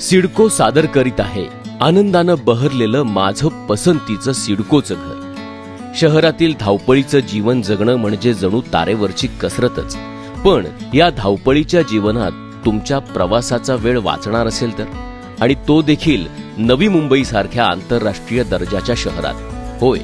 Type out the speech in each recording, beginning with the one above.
सिडको सादर करीत आहे. आनंदानं बहरलेलं माझं पसंतीचं सिडकोचं घर. शहरातील धावपळीचं जीवन जगणं म्हणजे जणू तारेवरची कसरतच. पण या धावपळीच्या जीवनात तुमच्या प्रवासाचा वेळ वाचणार असेल तर? आणि तो देखील नवी मुंबईसारख्या आंतरराष्ट्रीय दर्जाच्या शहरात. होय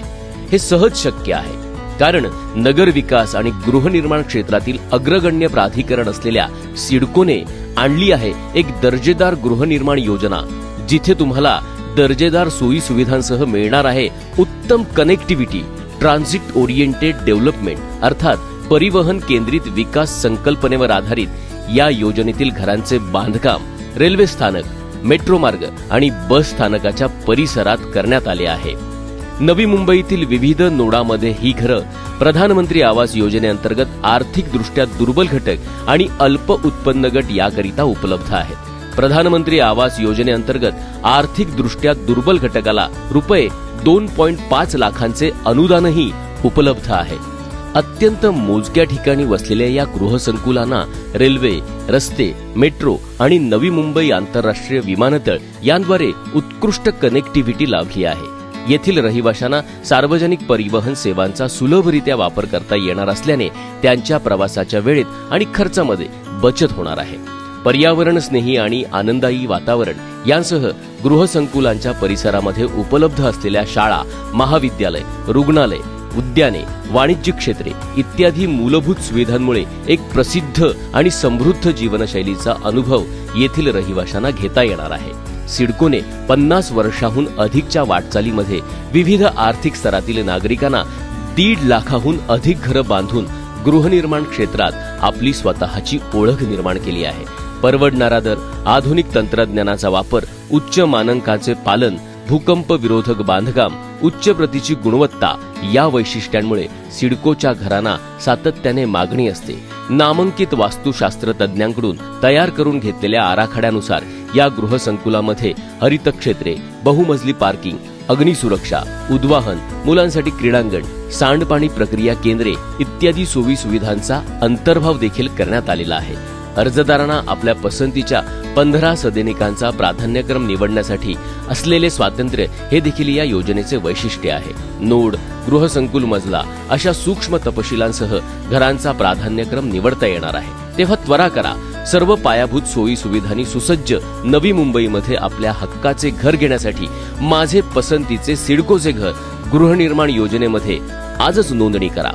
हे सहज शक्य आहे. कारण नगर विकास आणि गृहनिर्माण क्षेत्रातील अग्रगण्य प्राधिकरण असलेल्या सिडकोने आणली आहे एक दर्जेदार गृहनिर्माण योजना जिथे तुम्हाला दर्जेदार सोयी सुविधांसह मिळणार आहे उत्तम कनेक्टिव्हिटी ट्रान्झिट ओरिएंटेड डेव्हलपमेंट अर्थात परिवहन केंद्रित विकास संकल्पनेवर आधारित या योजनेतील घरांचे बांधकाम रेल्वे स्थानक मेट्रो मार्ग आणि बस स्थानकाच्या परिसरात करण्यात आले आहे. नवी मुंबईतील विविध नोडामध्ये ही घरं प्रधानमंत्री आवास योजनेअंतर्गत आर्थिकदृष्ट्या दुर्बल घटक आणि अल्प उत्पन्न गट याकरिता उपलब्ध आहेत. प्रधानमंत्री आवास योजनेअंतर्गत आर्थिकदृष्ट्या दुर्बल घटकाला रुपये दोन पॉइंट पाच लाखांचे अनुदानही उपलब्ध आहे. अत्यंत मोजक्या ठिकाणी वसलेल्या या गृहसंकुलांना रेल्वे रस्ते मेट्रो आणि नवी मुंबई आंतरराष्ट्रीय विमानतळ यांद्वारे उत्कृष्ट कनेक्टिव्हिटी लाभली आहे. येथील रहिवाशांना सार्वजनिक परिवहन सेवांचा सुलभरित्या वापर करता येणार असल्याने त्यांच्या प्रवासाच्या वेळेत आणि खर्चामध्ये बचत होणार आहे. पर्यावरण स्नेही आणि आनंदायी वातावरण यांसह गृहसंकुलांच्या परिसरामध्ये उपलब्ध असलेल्या शाळा महाविद्यालय रुग्णालय उद्याने वाणिज्य क्षेत्रे इत्यादी मूलभूत सुविधांमुळे एक प्रसिद्ध आणि समृद्ध जीवनशैलीचा अनुभव येथील रहिवाशांना घेता येणार आहे. सिडकोने पन्नास वर्षाहून अधिकच्या वाटचालीमध्ये विविध आर्थिक स्तरातील नागरिकांना दीड लाखाहून अधिक घरं बांधून गृहनिर्माण क्षेत्रात आपली स्वतःची ओळख निर्माण केली आहे. परवडणारा दर आधुनिक तंत्रज्ञानाचा वापर उच्च मानंकाचे पालन भूकंप विरोधक बांधकाम उच्च प्रतीची गुणवत्ता या वैशिष्ट्यांमुळे सिडकोच्या घरांना सातत्याने मागणी असते. नामांकित वास्तुशास्त्र तज्ज्ञांकडून तयार करून घेतलेल्या आराखड्यानुसार या गृहसंकुलामध्ये हरित क्षेत्रे बहुमजली पार्किंग अग्निसुरक्षा उद्वाहन मुलांसाठी क्रीडांगण सांडपाणी प्रक्रिया केंद्रे इत्यादी सोयी सुविधांचा अंतर्भाव देखील करण्यात आलेला आहे. अर्जदारांना आपल्या पसंतीच्या पंधरा सदनिकांचा प्राधान्यक्रम निवडण्यासाठी असलेले स्वातंत्र्य हे देखील या योजनेचे वैशिष्ट्य आहे. नोड गृहसंकुल मजला अशा सूक्ष्म तपशिलांसह घरांचा प्राधान्यक्रम निवडता येणार आहे. तेव्हा त्वरा करा. सर्व पायाभूत सोयी सुविधांनी सुसज्ज नवी मुंबईमध्ये आपल्या हक्काचे घर घेण्यासाठी माझे पसंतीचे सिडकोचे घर गृहनिर्माण योजनेमध्ये आजच नोंदणी करा.